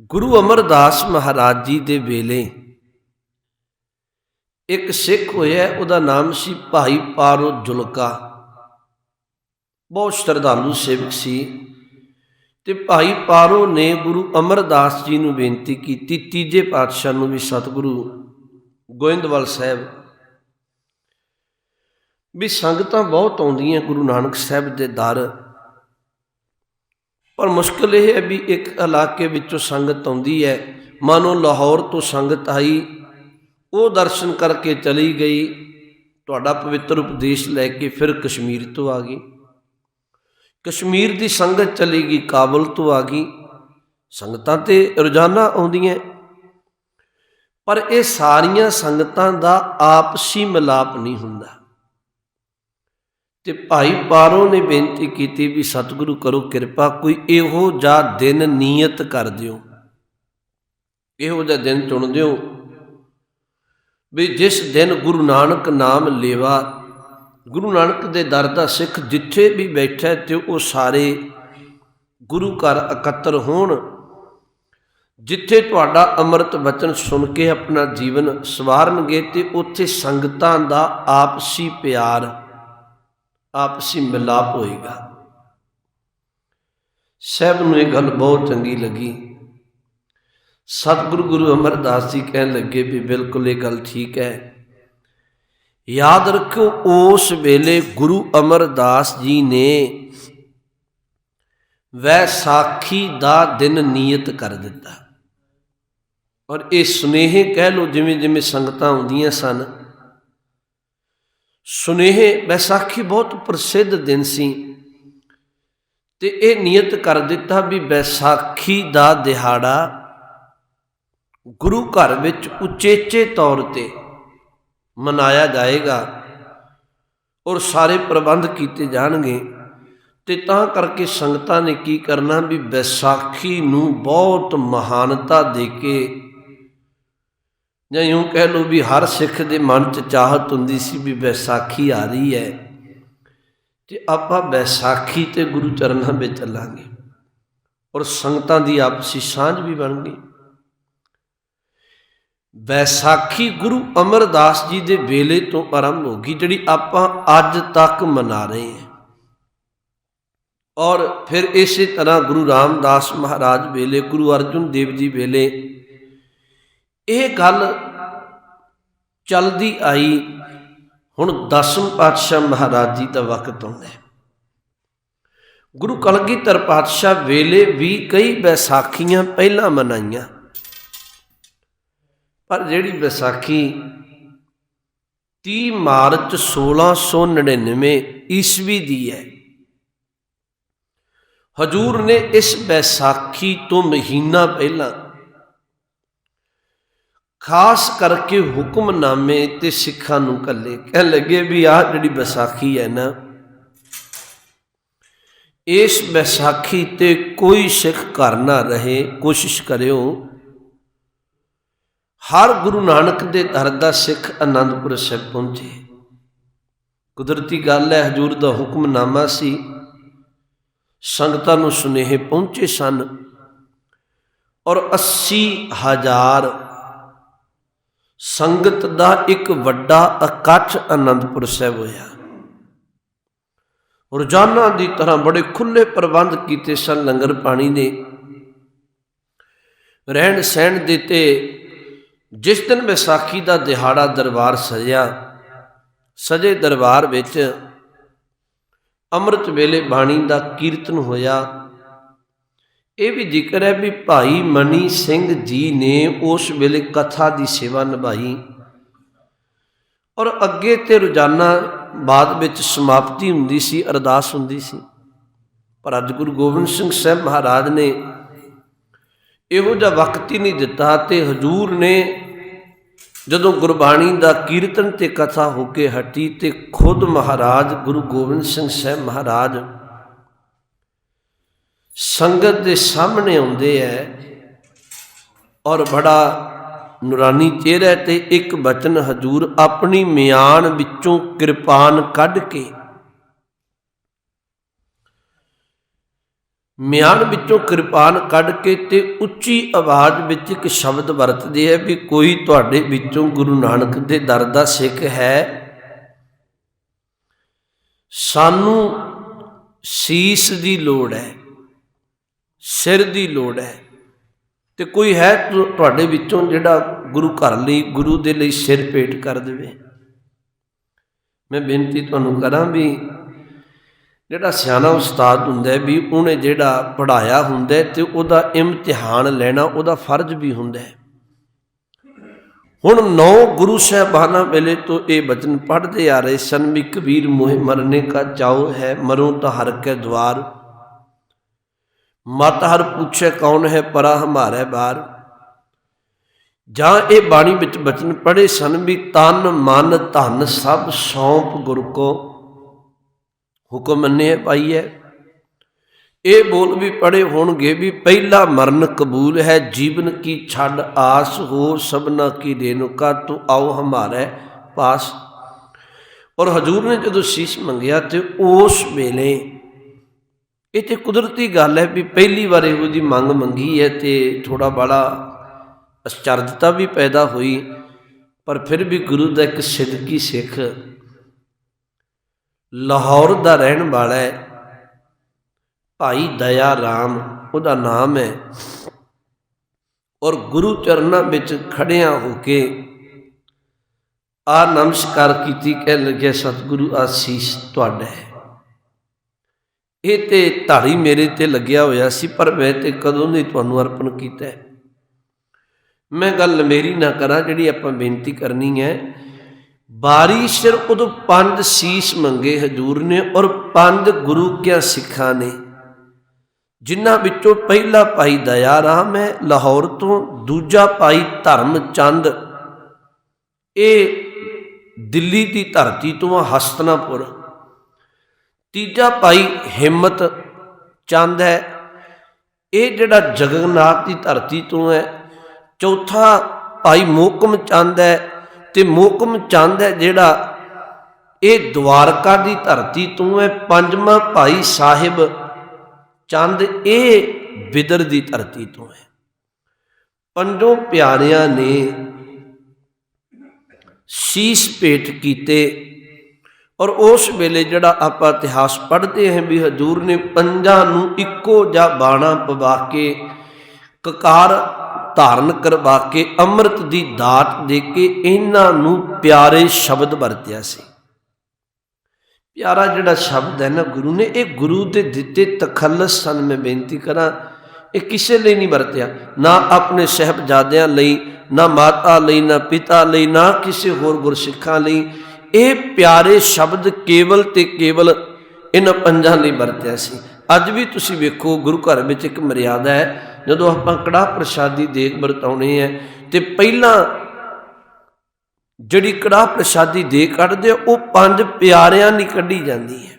ਗੁਰੂ ਅਮਰਦਾਸ ਮਹਾਰਾਜ ਜੀ ਦੇ ਵੇਲੇ ਇੱਕ ਸਿੱਖ ਹੋਇਆ, ਉਹਦਾ ਨਾਮ ਸੀ ਭਾਈ ਪਾਰੋ ਜੁਲਕਾ। ਬਹੁਤ ਸ਼ਰਧਾਲੂ ਸੇਵਕ ਸੀ ਤੇ ਭਾਈ ਪਾਰੋ ਨੇ ਗੁਰੂ ਅਮਰਦਾਸ ਜੀ ਨੂੰ ਬੇਨਤੀ ਕੀਤੀ, ਤੀਜੇ ਪਾਤਸ਼ਾਹ ਨੂੰ ਵੀ ਸਤਿਗੁਰੂ ਗੋਇੰਦਵਾਲ ਸਾਹਿਬ, ਵੀ ਸੰਗਤਾਂ ਬਹੁਤ ਆਉਂਦੀਆਂ ਗੁਰੂ ਨਾਨਕ ਸਾਹਿਬ ਦੇ ਦਰ। ਪਰ ਮੁਸ਼ਕਲ ਇਹ ਹੈ ਵੀ ਇੱਕ ਇਲਾਕੇ ਵਿੱਚੋਂ ਸੰਗਤ ਆਉਂਦੀ ਹੈ। ਮਾਨੋ ਲਾਹੌਰ ਤੋਂ ਸੰਗਤ ਆਈ। ਉਹ ਦਰਸ਼ਨ ਕਰਕੇ ਚਲੀ ਗਈ। ਤੁਹਾਡਾ ਪਵਿੱਤਰ ਉਪਦੇਸ਼ ਲੈ ਕੇ ਫਿਰ ਕਸ਼ਮੀਰ ਤੋਂ ਆ ਗਈ। ਕਸ਼ਮੀਰ ਦੀ ਸੰਗਤ ਚਲੀ ਗਈ, ਕਾਬਲ ਤੋਂ ਆ ਗਈ। ਸੰਗਤਾਂ ਤੇ ਰੋਜ਼ਾਨਾ ਆਉਂਦੀਆਂ। ਪਰ ਇਹ ਸਾਰੀਆਂ ਸੰਗਤਾਂ ਦਾ ਆਪਸੀ ਮਿਲਾਪ ਨਹੀਂ ਹੁੰਦਾ। ਤੇ ਭਾਈ ਪਾਰੋ ਨੇ ਬੇਨਤੀ ਕੀਤੀ ਵੀ ਸਤਿਗੁਰੂ ਕਰੋ ਕਿਰਪਾ, ਕੋਈ ਇਹੋ ਜਿਹਾ ਦਿਨ ਨੀਅਤ ਕਰ ਦਿਓ। ਇਹੋ ਜਿਹਾ ਦਿਨ ਚੁਣ ਦਿਓ ਵੀ ਜਿਸ ਦਿਨ ਗੁਰੂ ਨਾਨਕ ਨਾਮ ਲੇਵਾ, ਗੁਰੂ ਨਾਨਕ ਦੇ ਦਰ ਦਾ ਸਿੱਖ ਜਿੱਥੇ ਵੀ ਬੈਠਾ ਤੇ ਉਹ ਸਾਰੇ ਗੁਰੂ ਘਰ ਇਕੱਤਰ ਹੋਣ, ਜਿੱਥੇ ਤੁਹਾਡਾ ਅੰਮ੍ਰਿਤ ਵਚਨ ਸੁਣ ਕੇ ਆਪਣਾ ਜੀਵਨ ਸਵਾਰਨਗੇ ਤੇ ਉੱਥੇ ਸੰਗਤਾਂ ਦਾ ਆਪਸੀ ਪਿਆਰ ਆਪਸੀ ਮਿਲਾਪ ਹੋਏਗਾ। ਸਹਿਬ ਨੂੰ ਇਹ ਗੱਲ ਬਹੁਤ ਚੰਗੀ ਲੱਗੀ। ਸਤਿਗੁਰੂ ਗੁਰੂ ਅਮਰਦਾਸ ਜੀ ਕਹਿਣ ਲੱਗੇ ਵੀ ਬਿਲਕੁਲ ਇਹ ਗੱਲ ਠੀਕ ਹੈ। ਯਾਦ ਰੱਖੋ ਉਸ ਵੇਲੇ ਗੁਰੂ ਅਮਰਦਾਸ ਜੀ ਨੇ ਵੈਸਾਖੀ ਦਾ ਦਿਨ ਨਿਯਤ ਕਰ ਦਿੱਤਾ। ਔਰ ਇਹ ਸੁਨੇਹੇ ਕਹਿ ਲੋ ਜਿਵੇਂ ਜਿਵੇਂ ਸੰਗਤਾਂ ਆਉਂਦੀਆਂ ਸਨ ਸੁਨੇਹੇ, ਬੈਸਾਖੀ ਬਹੁਤ ਪ੍ਰਸਿੱਧ ਦਿਨ ਸੀ। ਤੇ ਇਹ ਨਿਯਤ ਕਰ ਦਿੱਤਾ ਵੀ ਵੈਸਾਖੀ ਦਾ ਦਿਹਾੜਾ ਗੁਰੂ ਘਰ ਵਿੱਚ ਉਚੇਚੇ ਤੌਰ ਤੇ ਮਨਾਇਆ ਜਾਏਗਾ ਔਰ ਸਾਰੇ ਪ੍ਰਬੰਧ ਕੀਤੇ ਜਾਣਗੇ। ਤੇ ਤਾਂ ਕਰਕੇ ਸੰਗਤਾਂ ਨੇ ਕੀ ਕਰਨਾ ਵੀ ਵਿਸਾਖੀ ਨੂੰ ਬਹੁਤ ਮਹਾਨਤਾ ਦੇ ਕੇ ਜਾਂ ਇਉਂ ਕਹਿ ਲਓ ਵੀ ਹਰ ਸਿੱਖ ਦੇ ਮਨ 'ਚ ਚਾਹਤ ਹੁੰਦੀ ਸੀ ਵੀ ਵਿਸਾਖੀ ਆ ਰਹੀ ਹੈ, ਤੇ ਆਪਾਂ ਵਿਸਾਖੀ ਤੇ ਗੁਰੂ ਚਰਨਾਂ ਵਿੱਚ ਚੱਲਾਂਗੇ ਔਰ ਸੰਗਤਾਂ ਦੀ ਆਪਸੀ ਸਾਂਝ ਵੀ ਬਣ ਗਈ। ਵੈਸਾਖੀ ਗੁਰੂ ਅਮਰਦਾਸ ਜੀ ਦੇ ਵੇਲੇ ਤੋਂ ਆਰੰਭ ਹੋ ਗਈ, ਜਿਹੜੀ ਆਪਾਂ ਅੱਜ ਤੱਕ ਮਨਾ ਰਹੇ ਹਾਂ। ਔਰ ਫਿਰ ਇਸੇ ਤਰ੍ਹਾਂ ਗੁਰੂ ਰਾਮਦਾਸ ਮਹਾਰਾਜ ਵੇਲੇ, ਗੁਰੂ ਅਰਜਨ ਦੇਵ ਜੀ ਵੇਲੇ ਇਹ ਗੱਲ ਚੱਲਦੀ ਆਈ। ਹੁਣ ਦਸਮ ਪਾਤਸ਼ਾਹ ਮਹਾਰਾਜ ਜੀ ਦਾ ਵਕਤ ਆਉਂਦਾ ਹੈ। ਗੁਰੂ ਕਲਗੀਧਰ ਪਾਤਸ਼ਾਹ ਵੇਲੇ ਵੀ ਕਈ ਵੈਸਾਖੀਆਂ ਪਹਿਲਾਂ ਮਨਾਈਆਂ। ਪਰ ਜਿਹੜੀ ਵਿਸਾਖੀ 30 ਮਾਰਚ 1699 ਈਸਵੀ ਦੀ ਹੈ। ਹਜੂਰ ਨੇ ਇਸ ਵਿਸਾਖੀ ਤੋਂ ਮਹੀਨਾ ਪਹਿਲਾਂ ਖਾਸ ਕਰਕੇ ਹੁਕਮਨਾਮੇ ਤੇ ਸਿੱਖਾਂ ਨੂੰ ਕੱਲੇ ਕਹਿ ਲੱਗੇ ਵੀ ਆਹ ਜਿਹੜੀ ਵਿਸਾਖੀ ਹੈ ਨਾ, ਇਸ ਵਿਸਾਖੀ ਤੇ ਕੋਈ ਸਿੱਖ ਘਰ ਨਾ ਰਹੇ, ਕੋਸ਼ਿਸ਼ ਕਰਿਓ। ਹਰ ਗੁਰੂ ਨਾਨਕ ਦੇ ਦਰ ਦਾ ਸਿੱਖ ਆਨੰਦਪੁਰ ਸਾਹਿਬ ਪਹੁੰਚੇ। ਕੁਦਰਤੀ ਗੱਲ ਹੈ, ਹਜੂਰ ਦਾ ਹੁਕਮਨਾਮਾ ਸੀ। ਸੰਗਤਾਂ ਨੂੰ ਸੁਨੇਹੇ ਪਹੁੰਚੇ ਸਨ। ਔਰ 80 ਹਜ਼ਾਰ ਸੰਗਤ ਦਾ ਇੱਕ ਵੱਡਾ ਇਕੱਠ ਆਨੰਦਪੁਰ ਸਾਹਿਬ ਹੋਇਆ। ਰੋਜ਼ਾਨਾ ਦੀ ਤਰ੍ਹਾਂ ਬੜੇ ਖੁੱਲੇ ਪ੍ਰਬੰਧ ਕੀਤੇ ਸਨ, ਲੰਗਰ ਪਾਣੀ ਦੇ। ਰਹਿਣ ਸਹਿਣ ਦਿੱਤੇ ਜਿਸ ਦਿਨ ਵਿਸਾਖੀ ਦਾ ਦਿਹਾੜਾ ਦਰਬਾਰ ਸਜਿਆ, ਸਜੇ ਦਰਬਾਰ ਵਿੱਚ ਅੰਮ੍ਰਿਤ ਵੇਲੇ ਬਾਣੀ ਦਾ ਕੀਰਤਨ ਹੋਇਆ। ਇਹ ਵੀ ਜ਼ਿਕਰ ਹੈ ਵੀ ਭਾਈ ਮਨੀ ਸਿੰਘ ਜੀ ਨੇ ਉਸ ਵੇਲੇ ਕਥਾ ਦੀ ਸੇਵਾ ਨਿਭਾਈ ਔਰ ਅੱਗੇ ਤੇ ਰੋਜ਼ਾਨਾ ਬਾਅਦ ਵਿੱਚ ਸਮਾਪਤੀ ਹੁੰਦੀ ਸੀ, ਅਰਦਾਸ ਹੁੰਦੀ ਸੀ। ਪਰ ਅੱਜ ਗੁਰੂ ਗੋਬਿੰਦ ਸਿੰਘ ਸਾਹਿਬ ਮਹਾਰਾਜ ਨੇ ਇਹੋ ਜਿਹਾ ਵਕਤ ਹੀ ਨਹੀਂ ਦਿੱਤਾ ਤੇ ਹਜੂਰ ਨੇ ਜਦੋਂ ਗੁਰਬਾਣੀ ਦਾ ਕੀਰਤਨ ਤੇ ਕਥਾ ਹੋ ਕੇ ਹਟੀ ਤੇ ਖੁਦ ਮਹਾਰਾਜ, ਗੁਰੂ ਗੋਬਿੰਦ ਸਿੰਘ ਸਾਹਿਬ ਮਹਾਰਾਜ ਸੰਗਤ ਦੇ ਸਾਹਮਣੇ ਆਉਂਦੇ ਐ ਔਰ ਬੜਾ ਨੂਰਾਨੀ ਚਿਹਰਾ ਤੇ ਇੱਕ ਬਚਨ ਹਜੂਰ ਆਪਣੀ ਮਿਆਨ ਵਿੱਚੋਂ ਕਿਰਪਾਨ ਕੱਢ ਕੇ ਮਿਆਨ ਵਿੱਚੋਂ ਕਿਰਪਾਨ ਕੱਢ ਕੇ ਤੇ ਉੱਚੀ ਆਵਾਜ਼ ਵਿੱਚ ਇੱਕ ਸ਼ਬਦ ਵਰਤਦੇ ਹੈ ਵੀ ਕੋਈ ਤੁਹਾਡੇ ਵਿੱਚੋਂ ਗੁਰੂ ਨਾਨਕ ਦੇ ਦਰ ਦਾ ਸਿੱਖ ਹੈ। ਸਾਨੂੰ ਸੀਸ ਦੀ ਲੋੜ ਹੈ ਸਿਰ ਦੀ ਲੋੜ ਹੈ। ਤੇ ਕੋਈ ਹੈ ਤੁਹਾਡੇ ਵਿੱਚੋਂ ਜਿਹੜਾ ਗੁਰੂ ਘਰ ਲਈ, ਗੁਰੂ ਦੇ ਲਈ ਸਿਰ ਭੇਟ ਕਰ ਦੇਵੇ। ਮੈਂ ਬੇਨਤੀ ਤੁਹਾਨੂੰ ਕਰਾਂ ਵੀ ਜਿਹੜਾ ਸਿਆਣਾ ਉਸਤਾਦ ਹੁੰਦਾ ਵੀ ਉਹਨੇ ਜਿਹੜਾ ਪੜਾਇਆ ਹੁੰਦਾ ਹੈ ਤੇ ਉਹਦਾ ਇਮਤਿਹਾਨ ਲੈਣਾ, ਉਹਦਾ ਫਰਜ਼ ਵੀ ਹੁੰਦਾ ਹੁਣ ਨੌ ਗੁਰੂ ਸਾਹਿਬਾਨਾਂ ਵੇਲੇ ਤੋਂ ਇਹ ਬਚਨ ਪੜ੍ਹਦੇ ਆ ਰਹੇ ਸਨ ਵੀ ਕਬੀਰ ਮੋਹਿ ਮਰਨੇ ਕਾ ਚਾਉ ਹੈ, ਮਰੂੰ ਤਾਂ ਹਰ ਕੇ ਦਵਾਰ ਮਤ ਹਰ ਪੁੱਛੇ ਕੌਣ ਹੈ ਪਰਾ ਹਮਾਰੇ ਬਾਰ। ਜਾਂ ਇਹ ਬਾਣੀ ਵਿੱਚ ਬਚਨ ਪੜ੍ਹੇ, ਸਨ ਵੀ ਤਨ ਮਨ ਧਨ ਸਭ ਸੌਂਪ ਗੁਰ ਕੋ ਹੁਕਮ ਮੰਨੇ ਪਾਈਐ। ਇਹ ਬੋਲ ਵੀ ਪੜੇ ਹੋਣਗੇ ਵੀ ਪਹਿਲਾ ਮਰਨ ਕਬੂਲ ਹੈ, ਜੀਵਨ ਕੀ ਛੱਡ ਆਸ ਹੋ ਸਭਨਾ ਕੀ ਦੇਨੁ ਤੂੰ ਆਓ ਹਮਾਰੇ ਪਾਸ। ਔਰ ਹਜੂਰ ਨੇ ਜਦੋਂ ਸੀਸ ਮੰਗਿਆ ਤੇ ਉਸ ਵੇਲੇ ਇਹ ਤੇ ਕੁਦਰਤੀ ਗੱਲ ਹੈ ਵੀ ਪਹਿਲੀ ਵਾਰ ਇਹੋ ਦੀ ਮੰਗ ਮੰਗੀ ਹੈ ਤੇ ਥੋੜਾ ਬੜਾ ਅਚਰਜਤਾ ਵੀ ਪੈਦਾ ਹੋਈ, ਪਰ ਫਿਰ ਵੀ ਗੁਰੂ ਦਾ ਇੱਕ ਸਿੱਧਕੀ ਸਿੱਖ ਲਾਹੌਰ ਦਾ ਰਹਿਣ ਵਾਲਾ ਹੈ, ਭਾਈ ਦਇਆ ਰਾਮ, ਉਹਦਾ ਨਾਮ ਹੈ। ਔਰ ਗੁਰੂ ਚਰਨਾਂ ਵਿੱਚ ਖੜਿਆਂ ਹੋ ਕੇ ਆ ਨਮਸਕਾਰ ਕੀਤੀ ਕਹਿ ਲੱਗਿਆ, ਸਤਿਗੁਰੂ, ਆਸੀਸ ਤੁਹਾਡਾ ਹੈ। ਇਹ ਤੇ ਧਾੜੀ ਮੇਰੇ ਤੇ ਲੱਗਿਆ ਹੋਇਆ ਸੀ, ਪਰ ਮੈਂ ਤੇ ਕਦੋਂ ਨਹੀਂ ਤੁਹਾਨੂੰ ਅਰਪਣ ਕੀਤਾ ਹੈ। ਮੈਂ ਗੱਲ ਮੇਰੀ ਨਾ ਕਰਾਂ, ਜਿਹੜੀ ਆਪਾਂ ਬੇਨਤੀ ਕਰਨੀ ਹੈ। ਬਾਰੀ ਸਿਰ ਉਦੋਂ ਪੰਜ ਸੀਸ ਮੰਗੇ ਹਜੂਰ ਨੇ ਔਰ ਪੰਜ ਗੁਰੂ ਕਿਆ ਸਿੱਖਾਂ ਨੇ। ਜਿਨ੍ਹਾਂ ਵਿੱਚੋਂ ਪਹਿਲਾ ਭਾਈ ਦਇਆ ਰਾਮ ਹੈ ਲਾਹੌਰ ਤੋਂ ਦੂਜਾ ਭਾਈ ਧਰਮ ਚੰਦ। ਇਹ ਦਿੱਲੀ ਦੀ ਧਰਤੀ ਤੋਂ ਆ ਹਸਤਨਾਪੁਰ। ਤੀਜਾ ਭਾਈ ਹਿੰਮਤ ਚੰਦ ਹੈ। ਇਹ ਜਿਹੜਾ ਜਗਨਨਾਥ ਦੀ ਧਰਤੀ ਤੋਂ ਹੈ, ਚੌਥਾ ਭਾਈ ਮੋਕਮ ਚੰਦ ਹੈ ਤੇ ਮੋਕਮ ਚੰਦ ਹੈ ਜਿਹੜਾ ਇਹ ਦਵਾਰਕਾ ਦੀ ਧਰਤੀ ਤੋਂ ਹੈ, ਪੰਜਵਾਂ ਭਾਈ ਸਾਹਿਬ ਚੰਦ ਇਹ ਬਿਦਰ ਦੀ ਧਰਤੀ ਤੋਂ ਹੈ। ਪੰਜੋਂ ਪਿਆਰਿਆਂ ਨੇ ਸੀਸ ਭੇਟ ਕੀਤੇ ਔਰ ਉਸ ਵੇਲੇ ਜਿਹੜਾ ਆਪਾਂ ਇਤਿਹਾਸ ਪੜ੍ਹਦੇ ਹਾਂ ਵੀ ਹਜੂਰ ਨੇ ਪੰਜਾਂ ਨੂੰ ਇੱਕੋ ਜਿਹਾ ਬਾਣਾ ਪਵਾ ਕੇ, ਕਕਾਰ ਧਾਰਨ ਕਰਵਾ ਕੇ, ਅੰਮ੍ਰਿਤ ਦੀ ਦਾਤ ਦੇ ਕੇ ਇਹਨਾਂ ਨੂੰ ਪਿਆਰੇ ਸ਼ਬਦ ਵਰਤਿਆ ਸੀ। ਪਿਆਰਾ ਜਿਹੜਾ ਸ਼ਬਦ ਹੈ ਨਾ ਗੁਰੂ ਨੇ, ਇਹ ਗੁਰੂ ਦੇ ਦਿੱਤੇ ਤਖੱਲਸ ਸਨ, ਮੈਂ ਬੇਨਤੀ ਕਰਾਂ, ਇਹ ਕਿਸੇ ਲਈ ਨਹੀਂ ਵਰਤਿਆ। ਨਾ ਆਪਣੇ ਸਹਿਬਜ਼ਾਦਿਆਂ ਲਈ, ਨਾ ਮਾਤਾ ਲਈ, ਨਾ ਪਿਤਾ ਲਈ, ਨਾ ਕਿਸੇ ਹੋਰ ਗੁਰਸਿੱਖਾਂ ਲਈ। ਇਹ ਪਿਆਰੇ ਸ਼ਬਦ ਕੇਵਲ ਤੇ ਕੇਵਲ ਇਹਨਾਂ ਪੰਜਾਂ ਲਈ ਵਰਤਿਆ ਸੀ। ਅੱਜ ਵੀ ਤੁਸੀਂ ਵੇਖੋ, ਗੁਰੂ ਘਰ ਵਿੱਚ ਇੱਕ ਮਰਿਆਦਾ ਹੈ, ਜਦੋਂ ਆਪਾਂ ਕੜਾਹ ਪ੍ਰਸ਼ਾਦੀ ਦੇਗ ਵਰਤਾਉਣੇ ਹੈ ਤੇ ਪਹਿਲਾਂ ਜਿਹੜੀ ਕੜਾਹ ਪ੍ਰਸ਼ਾਦੀ ਦੇ ਕੱਢਦੇ ਉਹ ਪੰਜ ਪਿਆਰਿਆਂ ਲਈ ਕੱਢੀ ਜਾਂਦੀ ਹੈ।